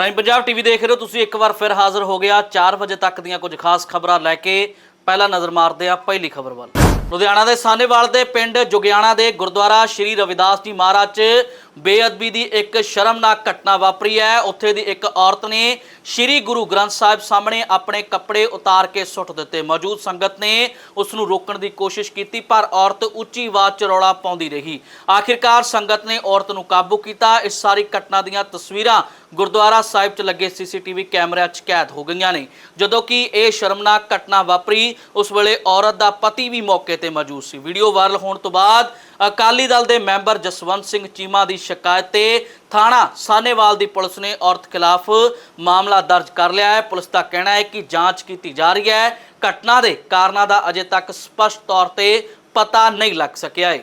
Prime Punjab TV ਦੇਖ ਰਹੇ ਹੋ। ਤੁਸੀਂ ਇੱਕ ਵਾਰ ਫਿਰ ਹਾਜ਼ਰ ਹੋ ਗਿਆ 4 ਵਜੇ ਤੱਕ ਦੀਆਂ ਕੁਝ ਖਾਸ ਖਬਰਾਂ ਲੈ ਕੇ ਪਹਿਲਾ ਨਜ਼ਰ ਮਾਰਦੇ ਆ ਪਹਿਲੀ ਖਬਰ ਵੱਲ। ਲੁਧਿਆਣਾ ਦੇ ਸਾਨੇਵਾਲ ਦੇ ਪਿੰਡ ਜੁਗਿਆਣਾ ਦੇ ਗੁਰਦੁਆਰਾ ਸ਼੍ਰੀ ਰਵਿਦਾਸ ਜੀ ਮਹਾਰਾਜ 'ਚ ਬੇਅਦਬੀ ਦੀ ਇੱਕ ਸ਼ਰਮਨਾਕ ਘਟਨਾ ਵਾਪਰੀ ਹੈ। ਉੱਥੇ ਦੀ ਇੱਕ ਔਰਤ ਨੇ ਸ਼੍ਰੀ ਗੁਰੂ ਗ੍ਰੰਥ ਸਾਹਿਬ ਸਾਹਮਣੇ ਆਪਣੇ ਕੱਪੜੇ ਉਤਾਰ ਕੇ ਸੁੱਟ ਦਿੱਤੇ। ਮੌਜੂਦ ਸੰਗਤ ਨੇ ਉਸ ਨੂੰ ਰੋਕਣ ਦੀ ਕੋਸ਼ਿਸ਼ ਕੀਤੀ, ਪਰ ਔਰਤ ਉੱਚੀ ਆਵਾਜ਼ 'ਚ ਰੌਲਾ ਪਾਉਂਦੀ ਰਹੀ। ਆਖਿਰਕਾਰ ਸੰਗਤ ਨੇ ਔਰਤ ਨੂੰ ਕਾਬੂ ਕੀਤਾ। ਇਸ ਸਾਰੀ ਘਟਨਾ ਦੀਆਂ ਤਸਵੀਰਾਂ ਗੁਰਦੁਆਰਾ ਸਾਹਿਬ 'ਚ ਲੱਗੇ ਸੀਸੀਟੀਵੀ ਕੈਮਰਿਆਂ 'ਚ ਕੈਦ ਹੋ ਗਈਆਂ ਨੇ। ਜਦੋਂ ਕਿ ਇਹ ਸ਼ਰਮਨਾਕ ਘਟਨਾ ਵਾਪਰੀ, ਉਸ ਵੇਲੇ ਔਰਤ ਦਾ ਪਤੀ ਵੀ ਮੌਕੇ ਤੇ ਮੌਜੂਦ ਸੀ। ਵੀਡੀਓ ਵਾਇਰਲ ਹੋਣ ਤੋਂ ਬਾਅਦ ਅਕਾਲੀ ਦਲ ਦੇ ਮੈਂਬਰ ਜਸਵੰਤ ਸਿੰਘ ਚੀਮਾ ਦੀ ਸ਼ਿਕਾਇਤ ਤੇ ਥਾਣਾ ਸਾਨੇਵਾਲ ਦੀ ਪੁਲਿਸ ਨੇ ਔਰਤ ਖਿਲਾਫ ਮਾਮਲਾ ਦਰਜ ਕਰ ਲਿਆ ਹੈ। ਪੁਲਿਸ ਦਾ ਕਹਿਣਾ ਹੈ ਕਿ ਜਾਂਚ ਕੀਤੀ ਜਾ ਰਹੀ ਹੈ। ਘਟਨਾ ਦੇ ਕਾਰਨਾਂ ਦਾ ਅਜੇ ਤੱਕ ਸਪਸ਼ਟ ਤੌਰ ਤੇ ਪਤਾ ਨਹੀਂ ਲੱਗ ਸਕਿਆ ਹੈ।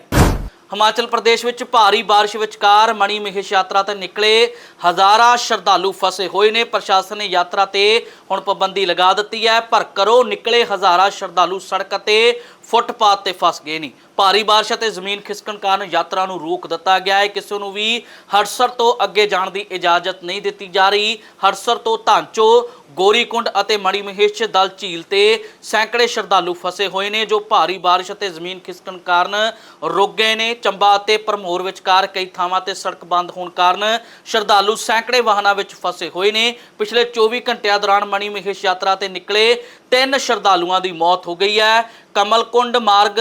ਹਿਮਾਚਲ ਪ੍ਰਦੇਸ਼ ਵਿੱਚ ਭਾਰੀ ਬਾਰਿਸ਼ ਵਿਚਕਾਰ ਮਣੀ ਮਹੇਸ਼ ਯਾਤਰਾ ਤੇ ਨਿਕਲੇ ਹਜ਼ਾਰਾਂ ਸ਼ਰਧਾਲੂ ਫਸੇ ਹੋਏ ਨੇ। ਪ੍ਰਸ਼ਾਸਨ ਨੇ ਯਾਤਰਾ ਤੇ ਹੁਣ ਪਾਬੰਦੀ ਲਗਾ ਦਿੱਤੀ ਹੈ, ਪਰ ਕਰੋ ਨਿਕਲੇ ਹਜ਼ਾਰਾਂ ਸ਼ਰਧਾਲੂ ਸੜਕ ਤੇ ਫੁੱਟਪਾਥ ਤੇ ਫਸ ਗਏ ਨੇ। ਭਾਰੀ ਬਾਰਿਸ਼ ਅਤੇ ਜ਼ਮੀਨ ਖਿਸਕਣ ਕਾਰਨ ਯਾਤਰਾ ਨੂੰ ਰੋਕ ਦਿੱਤਾ ਗਿਆ ਹੈ। ਕਿਸੇ ਨੂੰ ਵੀ ਹਰਸਰ ਤੋਂ ਅੱਗੇ ਜਾਣ ਦੀ ਇਜਾਜ਼ਤ ਨਹੀਂ ਦਿੱਤੀ ਜਾ ਰਹੀ। ਹਰਸਰ ਤੋਂ ਧਾਂਚੋ, ਗੋਰੀਕੁੰਡ ਅਤੇ ਮਣੀ ਮਹੇਸ਼ ਦਲ ਝੀਲ ਤੇ ਸੈਂਕੜੇ ਸ਼ਰਧਾਲੂ ਫਸੇ ਹੋਏ ਨੇ, ਜੋ ਭਾਰੀ ਬਾਰਿਸ਼ ਅਤੇ ਜ਼ਮੀਨ ਖਿਸਕਣ ਕਾਰਨ ਰੁਕ ਗਏ ਨੇ। ਚੰਬਾ ਅਤੇ ਭਰਮੌਰ ਵਿਚਕਾਰ ਕਈ ਥਾਵਾਂ ਤੇ ਸੜਕ ਬੰਦ ਹੋਣ ਕਾਰਨ ਸ਼ਰਧਾਲੂ ਸੈਂਕੜੇ ਵਾਹਨਾਂ ਵਿੱਚ ਫਸੇ ਹੋਏ ਨੇ। ਪਿਛਲੇ 24 ਘੰਟਿਆਂ ਦੌਰਾਨ ਮਣੀ ਮਹੇਸ਼ ਯਾਤਰਾ ਤੇ ਨਿਕਲੇ ਤਿੰਨ ਸ਼ਰਧਾਲੂਆਂ ਦੀ ਮੌਤ ਹੋ ਗਈ ਹੈ। ਕਮਲਕੁੰਡ ਮਾਰਗ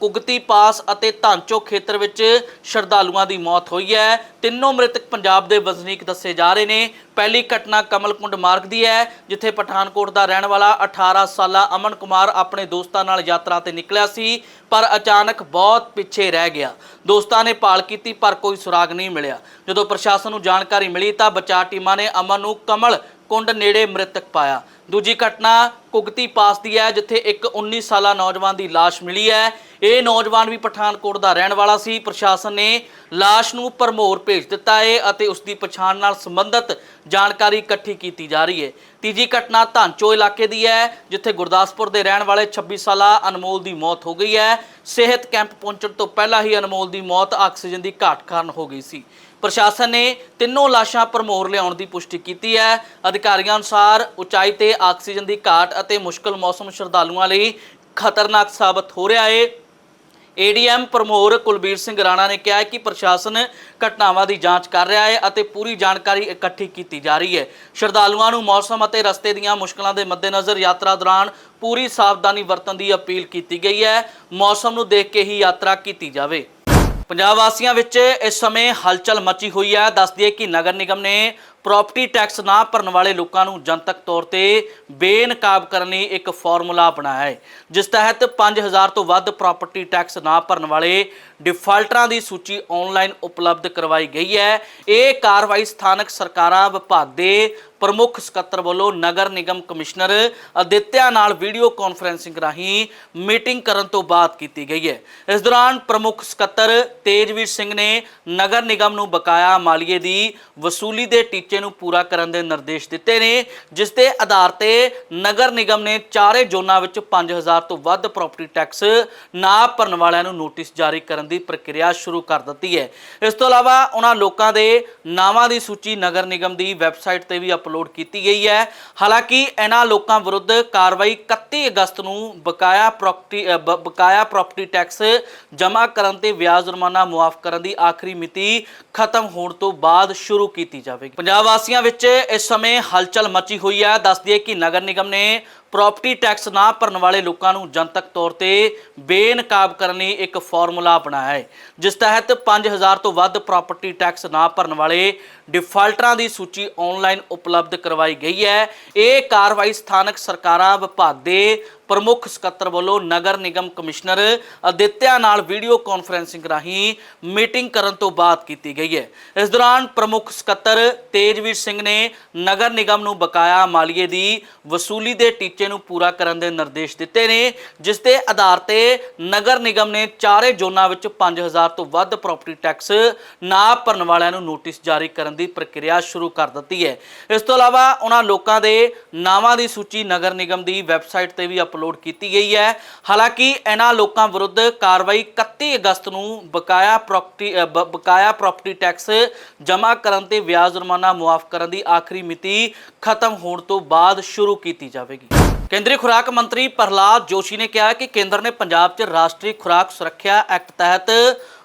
ਕੁਗਤੀ ਪਾਸ ਅਤੇ ਧਾਂਚੋ ਖੇਤਰ ਵਿੱਚ ਸ਼ਰਧਾਲੂਆਂ ਦੀ ਮੌਤ ਹੋਈ ਹੈ। ਤਿੰਨੋਂ ਮ੍ਰਿਤਕ ਪੰਜਾਬ ਦੇ ਵਸਨੀਕ ਦੱਸੇ ਜਾ ਰਹੇ ਨੇ। ਪਹਿਲੀ ਘਟਨਾ ਕਮਲਕੁੰਡ ਮਾਰਗ ਦੀ ਹੈ, ਜਿੱਥੇ ਪਠਾਨਕੋਟ ਦਾ ਰਹਿਣ ਵਾਲਾ 18 ਸਾਲਾ ਅਮਨ ਕੁਮਾਰ ਆਪਣੇ ਦੋਸਤਾਂ ਨਾਲ ਯਾਤਰਾ ਤੇ ਨਿਕਲਿਆ ਸੀ, ਪਰ ਅਚਾਨਕ ਬਹੁਤ ਪਿੱਛੇ ਰਹਿ ਗਿਆ। ਦੋਸਤਾਂ ਨੇ ਭਾਲ ਕੀਤੀ, ਪਰ ਕੋਈ ਸੁਰਾਗ ਨਹੀਂ ਮਿਲਿਆ। ਜਦੋਂ ਪ੍ਰਸ਼ਾਸਨ ਨੂੰ ਜਾਣਕਾਰੀ ਮਿਲੀ ਤਾਂ ਬਚਾਅ ਟੀਮਾਂ ਨੇ ਅਮਨ ਨੂੰ ਕਮਲ ਕੁੰਡ ਨੇੜੇ ਮ੍ਰਿਤਕ ਪਾਇਆ। ਦੂਜੀ ਘਟਨਾ ਕੁਗਤੀ ਪਾਸ ਦੀ ਹੈ, ਜਿੱਥੇ ਇੱਕ 19 ਸਾਲਾ ਨੌਜਵਾਨ ਦੀ ਲਾਸ਼ ਮਿਲੀ ਹੈ। ਇਹ ਨੌਜਵਾਨ ਵੀ ਪਠਾਨਕੋਟ ਦਾ ਰਹਿਣ ਵਾਲਾ ਸੀ। ਪ੍ਰਸ਼ਾਸਨ ਨੇ ਲਾਸ਼ ਨੂੰ ਭਰਮੌਰ ਭੇਜ ਦਿੱਤਾ ਹੈ ਅਤੇ ਉਸ ਦੀ ਪਛਾਣ ਨਾਲ ਸੰਬੰਧਿਤ ਜਾਣਕਾਰੀ ਇਕੱਠੀ ਕੀਤੀ ਜਾ ਰਹੀ ਹੈ। ਤੀਜੀ ਘਟਨਾ ਧਾਂਚੋ ਇਲਾਕੇ ਦੀ ਹੈ, ਜਿੱਥੇ ਗੁਰਦਾਸਪੁਰ ਦੇ ਰਹਿਣ ਵਾਲੇ 26 ਸਾਲਾ ਅਨਮੋਲ ਦੀ ਮੌਤ ਹੋ ਗਈ ਹੈ। ਸਿਹਤ ਕੈਂਪ ਪਹੁੰਚਣ ਤੋਂ ਪਹਿਲਾਂ ਹੀ ਅਨਮੋਲ ਦੀ ਮੌਤ ਆਕਸੀਜਨ ਦੀ ਘਾਟ ਕਾਰਨ ਹੋ ਗਈ ਸੀ। ਪ੍ਰਸ਼ਾਸਨ ਨੇ ਤਿੰਨੋਂ ਲਾਸ਼ਾਂ ਭਰਮੌਰ ਲਿਆਉਣ ਦੀ ਪੁਸ਼ਟੀ ਕੀਤੀ ਹੈ। ਅਧਿਕਾਰੀਆਂ ਅਨੁਸਾਰ ਉਚਾਈ ਤੇ ਆਕਸੀਜਨ ਦੀ ਘਾਟ ਅਤੇ ਮੁਸ਼ਕਲ ਮੌਸਮ ਸ਼ਰਧਾਲੂਆਂ ਲਈ ਖਤਰਨਾਕ ਸਾਬਤ ਹੋ ਰਿਹਾ ਹੈ। ਏਡੀਐਮ ਪ੍ਰਮੋਰ ਕੁਲਬੀਰ ਸਿੰਘ ਰਾਣਾ ਨੇ ਕਿਹਾ ਹੈ ਕਿ ਪ੍ਰਸ਼ਾਸਨ ਘਟਨਾਵਾਂ ਦੀ ਜਾਂਚ ਕਰ ਰਿਹਾ ਹੈ ਅਤੇ ਪੂਰੀ ਜਾਣਕਾਰੀ ਇਕੱਠੀ ਕੀਤੀ ਜਾ ਰਹੀ ਹੈ। ਸ਼ਰਧਾਲੂਆਂ ਨੂੰ ਮੌਸਮ ਅਤੇ ਰਸਤੇ ਦੀਆਂ ਮੁਸ਼ਕਲਾਂ ਦੇ ਮੱਦੇਨਜ਼ਰ ਯਾਤਰਾ ਦੌਰਾਨ ਪੂਰੀ ਸਾਵਧਾਨੀ ਵਰਤਣ ਦੀ ਅਪੀਲ ਕੀਤੀ ਗਈ ਹੈ। ਮੌਸਮ ਨੂੰ ਦੇਖ ਕੇ ਹੀ ਯਾਤਰਾ ਕੀਤੀ ਜਾਵੇ। ਪੰਜਾਬ ਵਾਸੀਆਂ ਵਿੱਚ ਇਸ ਸਮੇਂ ਹਲਚਲ ਮਚੀ ਹੋਈ ਹੈ। ਦੱਸ ਦਈਏ ਕਿ ਨਗਰ ਨਿਗਮ ਨੇ ਪ੍ਰਾਪਰਟੀ ਟੈਕਸ ਨਾ ਭਰਨ ਵਾਲੇ ਲੋਕਾਂ ਨੂੰ ਜਨਤਕ ਤੌਰ ਤੇ ਬੇਨਕਾਬ ਕਰਨ ਲਈ ਇੱਕ ਫਾਰਮੂਲਾ ਬਣਾਇਆ ਹੈ, ਜਿਸ ਤਹਿਤ 5000 ਤੋਂ ਵੱਧ ਪ੍ਰਾਪਰਟੀ ਟੈਕਸ ਨਾ ਭਰਨ ਵਾਲੇ ਡਿਫਾਲਟਰਾਂ ਦੀ ਸੂਚੀ ਆਨਲਾਈਨ ਉਪਲਬਧ ਕਰਵਾਈ ਗਈ ਹੈ। ਇਹ ਕਾਰਵਾਈ ਸਥਾਨਕ ਸਰਕਾਰਾਂ ਵਿਭਾਗ ਦੇ ਪ੍ਰਮੁੱਖ ਸਕੱਤਰ ਵੱਲੋਂ ਨਗਰ ਨਿਗਮ ਕਮਿਸ਼ਨਰ ਅਦਿੱਤਿਆ ਨਾਲ ਵੀਡੀਓ ਕਾਨਫਰੈਂਸਿੰਗ ਰਾਹੀਂ ਮੀਟਿੰਗ ਕਰਨ ਤੋਂ ਬਾਅਦ ਕੀਤੀ ਗਈ ਹੈ। ਇਸ ਦੌਰਾਨ ਪ੍ਰਮੁੱਖ ਸਕੱਤਰ ਤੇਜਵੀਰ ਸਿੰਘ ਨੇ ਨਗਰ ਨਿਗਮ ਨੂੰ ਬਕਾਇਆ ਮਾਲੀਏ ਦੀ ਵਸੂਲੀ ਦੇ ਟੀਚੇ ਨੂੰ ਪੂਰਾ ਕਰਨ ਦੇ ਨਿਰਦੇਸ਼ ਦਿੱਤੇ ਨੇ, ਜਿਸ ਦੇ ਆਧਾਰ ਤੇ ਨਗਰ ਨਿਗਮ ਨੇ ਚਾਰੇ ਜ਼ੋਨਾਂ ਵਿੱਚ 5000 ਤੋਂ ਵੱਧ ਪ੍ਰਾਪਰਟੀ ਟੈਕਸ ਨਾ ਭਰਨ ਵਾਲਿਆਂ ਨੂੰ ਨੋਟਿਸ ਜਾਰੀ ਕਰਨ ਦੀ ਪ੍ਰਕਿਰਿਆ ਸ਼ੁਰੂ ਕਰ ਦਿੱਤੀ ਹੈ। ਇਸ ਤੋਂ ਇਲਾਵਾ ਉਹਨਾਂ ਲੋਕਾਂ ਦੇ ਨਾਵਾਂ ਦੀ ਸੂਚੀ ਨਗਰ ਨਿਗਮ ਦੀ ਵੈਬਸਾਈਟ ਤੇ ਵੀ ਅਪਲੋਡ ਕੀਤੀ ਗਈ ਹੈ। ਹਾਲਾਂਕਿ ਇਹਨਾਂ ਲੋਕਾਂ ਵਿਰੁੱਧ ਕਾਰਵਾਈ 31 ਅਗਸਤ ਨੂੰ ਬਕਾਇਆ ਪ੍ਰਾਪਰਟੀ ਬਕਾਇਆ ਪ੍ਰਾਪਰਟੀ ਟੈਕਸ ਜਮ੍ਹਾਂ ਕਰਨ ਤੇ ਵਿਆਜ ਜੁਰਮਾਨਾ ਮੁਆਫ ਕਰਨ ਦੀ ਆਖਰੀ ਮਿਤੀ ਖਤਮ ਹੋਣ ਤੋਂ ਬਾਅਦ ਸ਼ੁਰੂ ਕੀਤੀ ਜਾਵੇਗੀ। ਪੰਜਾਬ ਵਾਸੀਆਂ ਵਿੱਚ ਇਸ ਸਮੇਂ ਹਲਚਲ ਮਚੀ ਹੋਈ ਹੈ। ਦੱਸ ਦਈਏ ਕਿ ਨਗਰ ਨਿਗਮ ਨੇ ਪ੍ਰਾਪਰਟੀ ਟੈਕਸ ਨਾ ਭਰਨ ਵਾਲੇ ਲੋਕਾਂ ਨੂੰ ਜਨਤਕ ਤੌਰ ਤੇ ਬੇਨਕਾਬ ਕਰਨ ਲਈ ਇੱਕ ਫਾਰਮੂਲਾ ਬਣਾਇਆ ਹੈ, ਜਿਸ ਤਹਿਤ 5000 ਤੋਂ ਵੱਧ ਪ੍ਰਾਪਰਟੀ ਟੈਕਸ ਨਾ ਭਰਨ ਵਾਲੇ ਡਿਫਾਲਟਰਾਂ ਦੀ ਸੂਚੀ ਆਨਲਾਈਨ ਉਪਲਬਧ ਕਰਵਾਈ ਗਈ ਹੈ। ਇਹ ਕਾਰਵਾਈ ਸਥਾਨਕ ਸਰਕਾਰਾਂ ਵਿਭਾਗ ਦੇ ਪ੍ਰਮੁੱਖ ਸਕੱਤਰ ਵੱਲੋਂ ਨਗਰ ਨਿਗਮ ਕਮਿਸ਼ਨਰ ਅਦਿੱਤਿਆ ਨਾਲ ਵੀਡੀਓ ਕਾਨਫਰੈਂਸਿੰਗ ਰਾਹੀਂ ਮੀਟਿੰਗ ਕਰਨ ਤੋਂ ਬਾਅਦ ਕੀਤੀ ਗਈ ਹੈ। ਇਸ ਦੌਰਾਨ ਪ੍ਰਮੁੱਖ ਸਕੱਤਰ ਤੇਜਵੀਰ ਸਿੰਘ ਨੇ ਨਗਰ ਨਿਗਮ ਨੂੰ ਬਕਾਇਆ ਮਾਲੀਏ ਦੀ ਵਸੂਲੀ ਦੇ ਟੀਚੇ ਨੂੰ ਪੂਰਾ ਕਰਨ ਦੇ ਨਿਰਦੇਸ਼ ਦਿੱਤੇ ਨੇ, ਜਿਸ ਦੇ ਆਧਾਰ ਤੇ ਨਗਰ ਨਿਗਮ ਨੇ ਚਾਰੇ ਜ਼ੋਨਾਂ ਵਿੱਚ 5000 ਤੋਂ ਵੱਧ ਪ੍ਰਾਪਰਟੀ ਟੈਕਸ ਨਾ ਭਰਨ ਵਾਲਿਆਂ ਨੂੰ ਨੋਟਿਸ ਜਾਰੀ ਕਰਨ ਦੀ ਪ੍ਰਕਿਰਿਆ ਸ਼ੁਰੂ ਕਰ ਦਿੱਤੀ ਹੈ। ਇਸ ਤੋਂ ਇਲਾਵਾ ਉਹਨਾਂ ਲੋਕਾਂ ਦੇ ਨਾਵਾਂ ਦੀ ਸੂਚੀ ਨਗਰ ਨਿਗਮ ਦੀ ਵੈਬਸਾਈਟ ਤੇ ਵੀ ਅਪਲੋਡ ਕੀਤੀ ਗਈ ਹੈ। ਹਾਲਾਂਕਿ ਇਹਨਾਂ ਲੋਕਾਂ ਵਿਰੁੱਧ ਕਾਰਵਾਈ 31 ਅਗਸਤ ਨੂੰ ਬਕਾਇਆ ਪ੍ਰਾਪਰਟੀ ਬਕਾਇਆ ਪ੍ਰਾਪਰਟੀ ਟੈਕਸ ਜਮ੍ਹਾਂ ਕਰਨ ਤੇ ਵਿਆਜ ਜੁਰਮਾਨਾ ਮੁਆਫ ਕਰਨ ਦੀ ਆਖਰੀ ਮਿਤੀ ਖਤਮ ਹੋਣ ਤੋਂ ਬਾਅਦ ਸ਼ੁਰੂ ਕੀਤੀ ਜਾਵੇਗੀ। ਕੇਂਦਰੀ ਖੁਰਾਕ ਮੰਤਰੀ ਪ੍ਰਹਲਾਦ ਜੋਸ਼ੀ ਨੇ ਕਿਹਾ ਕਿ ਕੇਂਦਰ ਨੇ ਪੰਜਾਬ 'ਚ ਰਾਸ਼ਟਰੀ ਖੁਰਾਕ ਸੁਰੱਖਿਆ ਐਕਟ ਤਹਿਤ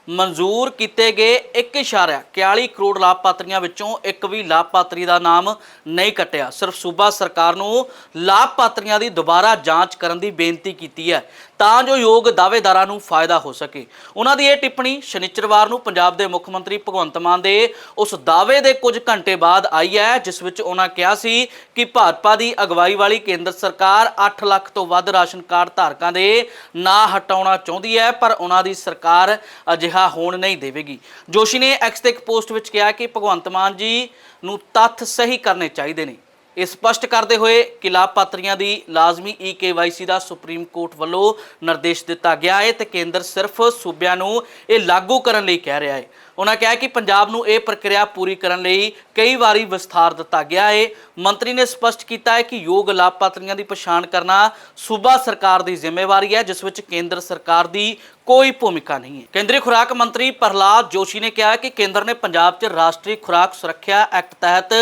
ਮਨਜ਼ੂਰ ਕੀਤੇ ਗਏ 1.41 ਕਰੋੜ ਲਾਭਪਾਤਰੀਆਂ ਵਿੱਚੋਂ ਇੱਕ ਵੀ ਲਾਭਪਾਤਰੀ ਦਾ ਨਾਮ ਨਹੀਂ ਕੱਟਿਆ। ਸਿਰਫ ਸੂਬਾ ਸਰਕਾਰ ਨੂੰ ਲਾਭਪਾਤਰੀਆਂ ਦੀ ਦੁਬਾਰਾ ਜਾਂਚ ਕਰਨ ਦੀ ਬੇਨਤੀ ਕੀਤੀ ਹੈ ਤਾਂ ਜੋ ਯੋਗ ਦਾਅਵੇਦਾਰਾਂ ਨੂੰ ਫਾਇਦਾ ਹੋ ਸਕੇ। ਉਹਨਾਂ ਦੀ ਇਹ ਟਿੱਪਣੀ ਸ਼ਨੀਚਰਵਾਰ ਨੂੰ ਪੰਜਾਬ ਦੇ ਮੁੱਖ ਮੰਤਰੀ ਭਗਵੰਤ ਮਾਨ ਦੇ ਉਸ ਦਾਅਵੇ ਦੇ ਕੁਝ ਘੰਟੇ ਬਾਅਦ ਆਈ ਹੈ, ਜਿਸ ਵਿੱਚ ਉਹਨਾਂ ਕਿਹਾ ਸੀ ਕਿ ਭਾਜਪਾ ਦੀ ਅਗਵਾਈ ਵਾਲੀ ਕੇਂਦਰ ਸਰਕਾਰ 8 ਲੱਖ ਤੋਂ ਵੱਧ ਰਾਸ਼ਨ ਕਾਰਡ ਧਾਰਕਾਂ ਦੇ ਨਾਂ ਹਟਾਉਣਾ ਚਾਹੁੰਦੀ ਹੈ, ਪਰ ਉਹਨਾਂ ਦੀ ਸਰਕਾਰ ਅਜਿਹਾ ਹੋਣ ਨਹੀਂ ਦੇਵੇਗੀ। ਜੋਸ਼ੀ ਨੇ ਐਕਸ ਤੇ ਇੱਕ ਪੋਸਟ ਵਿੱਚ ਕਿਹਾ ਕਿ ਭਗਵੰਤ ਮਾਨ ਜੀ ਨੂੰ ਤੱਥ ਸਹੀ ਕਰਨੇ ਚਾਹੀਦੇ ਨੇ। ਇਹ ਸਪਸ਼ਟ ਕਰਦੇ ਹੋਏ ਕਿ ਲਾਭਪਾਤਰੀਆਂ ਦੀ ਲਾਜ਼ਮੀ ਈ ਕੇਵਾਈਸੀ ਦਾ ਸੁਪਰੀਮ ਕੋਰਟ ਵੱਲੋਂ ਨਿਰਦੇਸ਼ ਦਿੱਤਾ ਗਿਆ ਹੈ ਤੇ ਕੇਂਦਰ ਸਿਰਫ ਸੂਬਿਆਂ ਨੂੰ ਇਹ ਲਾਗੂ ਕਰਨ ਲਈ ਕਹਿ ਰਿਹਾ ਹੈ। ਉਹਨਾਂ ਕਿਹਾ ਕਿ ਪੰਜਾਬ ਨੂੰ ਇਹ ਪ੍ਰਕਿਰਿਆ ਪੂਰੀ ਕਰਨ ਲਈ ਕਈ ਵਾਰੀ ਵਿਸਥਾਰ ਦਿੱਤਾ ਗਿਆ ਹੈ। ਮੰਤਰੀ ਨੇ ਸਪਸ਼ਟ ਕੀਤਾ ਹੈ ਕਿ ਯੋਗ ਲਾਭਪਾਤਰੀਆਂ ਦੀ ਪਛਾਣ ਕਰਨਾ ਸੂਬਾ ਸਰਕਾਰ ਦੀ ਜ਼ਿੰਮੇਵਾਰੀ ਹੈ, ਜਿਸ ਵਿੱਚ ਕੇਂਦਰ ਸਰਕਾਰ ਦੀ ਕੋਈ ਭੂਮਿਕਾ ਨਹੀਂ ਹੈ। ਕੇਂਦਰੀ ਖੁਰਾਕ ਮੰਤਰੀ ਪ੍ਰਹਲਾਦ ਜੋਸ਼ੀ ਨੇ ਕਿਹਾ ਕਿ ਕੇਂਦਰ ਨੇ ਪੰਜਾਬ 'ਚ ਰਾਸ਼ਟਰੀ ਖੁਰਾਕ ਸੁਰੱਖਿਆ ਐਕਟ ਤਹਿਤ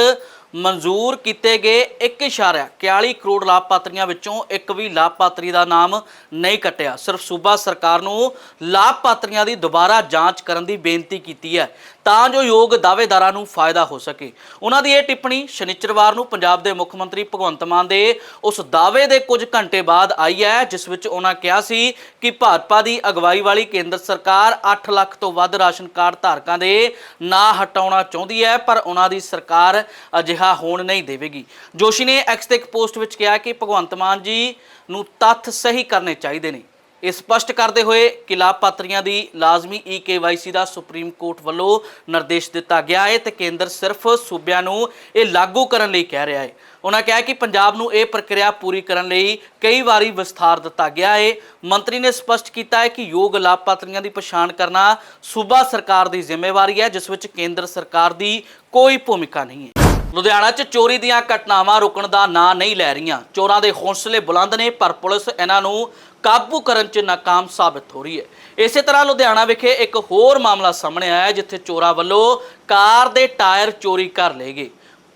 ਮਨਜ਼ੂਰ ਕੀਤੇ ਗਏ 1.41 ਕਰੋੜ ਲਾਭਪਾਤਰੀਆਂ ਵਿੱਚੋਂ ਇੱਕ ਵੀ ਲਾਭਪਾਤਰੀ ਦਾ ਨਾਮ ਨਹੀਂ ਕੱਟਿਆ। ਸਿਰਫ ਸੂਬਾ ਸਰਕਾਰ ਨੂੰ ਲਾਭਪਾਤਰੀਆਂ ਦੀ ਦੁਬਾਰਾ ਜਾਂਚ ਕਰਨ ਦੀ ਬੇਨਤੀ ਕੀਤੀ ਹੈ। ਤਾਂ ਜੋ ਯੋਗ ਦਾਅਵੇਦਾਰਾਂ ਨੂੰ ਫਾਇਦਾ ਹੋ ਸਕੇ। ਉਹਨਾਂ ਦੀ ਇਹ ਟਿੱਪਣੀ ਸ਼ਨੀਚਰਵਾਰ ਨੂੰ ਪੰਜਾਬ ਦੇ ਮੁੱਖ ਮੰਤਰੀ ਭਗਵੰਤ ਮਾਨ ਦੇ ਉਸ ਦਾਅਵੇ ਦੇ ਕੁਝ ਘੰਟੇ ਬਾਅਦ ਆਈ ਹੈ, ਜਿਸ ਵਿੱਚ ਉਹਨਾਂ ਕਿਹਾ ਸੀ ਕਿ ਭਾਜਪਾ ਦੀ ਅਗਵਾਈ ਵਾਲੀ ਕੇਂਦਰ ਸਰਕਾਰ 8 ਲੱਖ ਤੋਂ ਵੱਧ ਰਾਸ਼ਨ ਕਾਰਡ ਧਾਰਕਾਂ ਦੇ ਨਾਂ ਹਟਾਉਣਾ ਚਾਹੁੰਦੀ ਹੈ, ਪਰ ਉਹਨਾਂ ਦੀ ਸਰਕਾਰ ਅਜਿਹਾ ਹੋਣ ਨਹੀਂ ਦੇਵੇਗੀ। ਜੋਸ਼ੀ ਨੇ ਐਕਸ ਤੇ ਇੱਕ ਪੋਸਟ ਵਿੱਚ ਕਿਹਾ ਕਿ ਭਗਵੰਤ ਮਾਨ ਜੀ ਨੂੰ ਤੱਥ ਸਹੀ ਕਰਨੇ ਚਾਹੀਦੇ ਨੇ। ਇਹ ਸਪਸ਼ਟ ਕਰਦੇ ਹੋਏ ਕਿ ਲਾਭਪਾਤਰੀਆਂ ਦੀ ਲਾਜ਼ਮੀ ਈ ਕੇਵਾਈਸੀ ਦਾ ਸੁਪਰੀਮ ਕੋਰਟ ਵੱਲੋਂ ਨਿਰਦੇਸ਼ ਦਿੱਤਾ ਗਿਆ ਹੈ ਤੇ ਕੇਂਦਰ ਸਿਰਫ ਸੂਬਿਆਂ ਨੂੰ ਇਹ ਲਾਗੂ ਕਰਨ ਲਈ ਕਹਿ ਰਿਹਾ ਹੈ। ਉਹਨਾਂ ਕਿਹਾ ਕਿ ਪੰਜਾਬ ਨੂੰ ਇਹ ਪ੍ਰਕਿਰਿਆ ਪੂਰੀ ਕਰਨ ਲਈ ਕਈ ਵਾਰੀ ਵਿਸਥਾਰ ਦਿੱਤਾ ਗਿਆ ਹੈ। ਮੰਤਰੀ ਨੇ ਸਪਸ਼ਟ ਕੀਤਾ ਹੈ ਕਿ ਯੋਗ ਲਾਭਪਾਤਰੀਆਂ ਦੀ ਪਛਾਣ ਕਰਨਾ ਸੂਬਾ ਸਰਕਾਰ ਦੀ ਜ਼ਿੰਮੇਵਾਰੀ ਹੈ, ਜਿਸ ਵਿੱਚ ਕੇਂਦਰ ਸਰਕਾਰ ਦੀ ਕੋਈ ਭੂਮਿਕਾ ਨਹੀਂ ਹੈ। ਲੁਧਿਆਣਾ 'ਚ ਚੋਰੀ ਦੀਆਂ ਘਟਨਾਵਾਂ ਰੁਕਣ ਦਾ ਨਾਂ ਨਹੀਂ ਲੈ ਰਹੀਆਂ। ਚੋਰਾਂ ਦੇ ਹੌਸਲੇ ਬੁਲੰਦ ਨੇ, ਪਰ ਪੁਲਿਸ ਇਹਨਾਂ ਨੂੰ ਕਾਬੂ ਕਰਨ 'ਚ ਨਾਕਾਮ ਸਾਬਤ ਹੋ ਰਹੀ ਹੈ। ਇਸੇ ਤਰ੍ਹਾਂ ਲੁਧਿਆਣਾ ਵਿਖੇ ਇੱਕ ਹੋਰ ਮਾਮਲਾ ਸਾਹਮਣੇ ਆਇਆ, ਜਿੱਥੇ ਚੋਰਾਂ ਵੱਲੋਂ ਕਾਰ ਦੇ ਟਾਇਰ ਚੋਰੀ ਕਰ ਲਏ ਗਏ।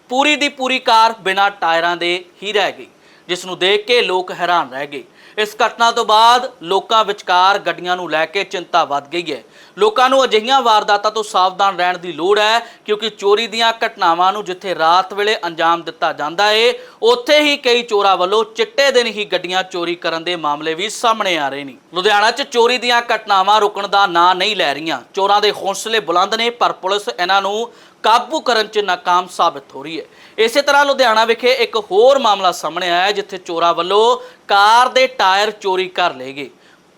ਪੂਰੀ ਦੀ ਪੂਰੀ ਕਾਰ ਬਿਨਾਂ ਟਾਇਰਾਂ ਦੇ ਹੀ ਰਹਿ ਗਈ, ਜਿਸ ਨੂੰ ਦੇਖ ਕੇ ਲੋਕ ਹੈਰਾਨ ਰਹਿ ਗਏ। ਇਸ ਘਟਨਾ ਤੋਂ ਬਾਅਦ ਲੋਕਾਂ ਵਿਚਕਾਰ ਗੱਡੀਆਂ ਨੂੰ ਲੈ ਕੇ ਚਿੰਤਾ ਵੱਧ ਗਈ ਹੈ। ਲੋਕਾਂ ਨੂੰ ਅਜਿਹੀਆਂ ਵਾਰਦਾਤਾਂ ਤੋਂ ਸਾਵਧਾਨ ਰਹਿਣ ਦੀ ਲੋੜ ਹੈ, ਕਿਉਂਕਿ ਚੋਰੀ ਦੀਆਂ ਘਟਨਾਵਾਂ ਨੂੰ ਜਿੱਥੇ ਰਾਤ ਵੇਲੇ ਅੰਜਾਮ ਦਿੱਤਾ ਜਾਂਦਾ ਏ, ਉੱਥੇ ਹੀ ਕਈ ਚੋਰਾਂ ਵੱਲੋਂ ਚਿੱਟੇ ਦਿਨ ਹੀ ਗੱਡੀਆਂ ਚੋਰੀ ਕਰਨ ਦੇ ਮਾਮਲੇ ਵੀ ਸਾਹਮਣੇ ਆ ਰਹੇ ਨੇ। ਲੁਧਿਆਣਾ 'ਚ ਚੋਰੀ ਦੀਆਂ ਘਟਨਾਵਾਂ ਰੁਕਣ ਦਾ ਨਾਂ ਨਹੀਂ ਲੈ ਰਹੀਆਂ। ਚੋਰਾਂ ਦੇ ਹੌਸਲੇ ਬੁਲੰਦ ਨੇ, ਪਰ ਪੁਲਿਸ ਇਹਨਾਂ ਨੂੰ ਕਾਬੂ ਕਰਨ 'ਚ ਨਾਕਾਮ ਸਾਬਤ ਹੋ ਰਹੀ ਹੈ। ਇਸੇ ਤਰ੍ਹਾਂ ਲੁਧਿਆਣਾ ਵਿਖੇ ਇੱਕ ਹੋਰ ਮਾਮਲਾ ਸਾਹਮਣੇ ਆਇਆ ਜਿੱਥੇ ਚੋਰਾਂ ਵੱਲੋਂ ਕਾਰ ਦੇ ਟਾਇਰ ਚੋਰੀ ਕਰ ਲਏ ਗਏ।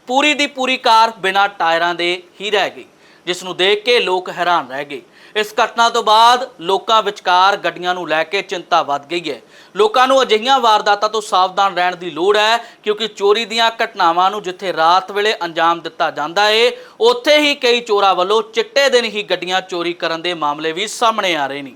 ਪੂਰੀ ਦੀ ਪੂਰੀ ਕਾਰ ਬਿਨਾਂ ਟਾਇਰਾਂ ਦੇ ਹੀ ਰਹਿ ਗਈ, ਜਿਸ ਨੂੰ ਦੇਖ ਕੇ ਲੋਕ ਹੈਰਾਨ ਰਹਿ ਗਏ। ਇਸ ਘਟਨਾ ਤੋਂ ਬਾਅਦ ਲੋਕਾਂ ਵਿਚਕਾਰ ਗੱਡੀਆਂ ਨੂੰ ਲੈ ਕੇ ਚਿੰਤਾ ਵੱਧ ਗਈ ਹੈ। ਲੋਕਾਂ ਨੂੰ ਅਜਿਹੀਆਂ ਵਾਰਦਾਤਾਂ ਤੋਂ ਸਾਵਧਾਨ ਰਹਿਣ ਦੀ ਲੋੜ ਹੈ, ਕਿਉਂਕਿ ਚੋਰੀ ਦੀਆਂ ਘਟਨਾਵਾਂ ਨੂੰ ਜਿੱਥੇ ਰਾਤ ਵੇਲੇ ਅੰਜਾਮ ਦਿੱਤਾ ਜਾਂਦਾ ਏ, ਉੱਥੇ ਹੀ ਕਈ ਚੋਰਾਂ ਵੱਲੋਂ ਚਿੱਟੇ ਦਿਨ ਹੀ ਗੱਡੀਆਂ ਚੋਰੀ ਕਰਨ ਦੇ ਮਾਮਲੇ ਵੀ ਸਾਹਮਣੇ ਆ ਰਹੇ ਨੇ।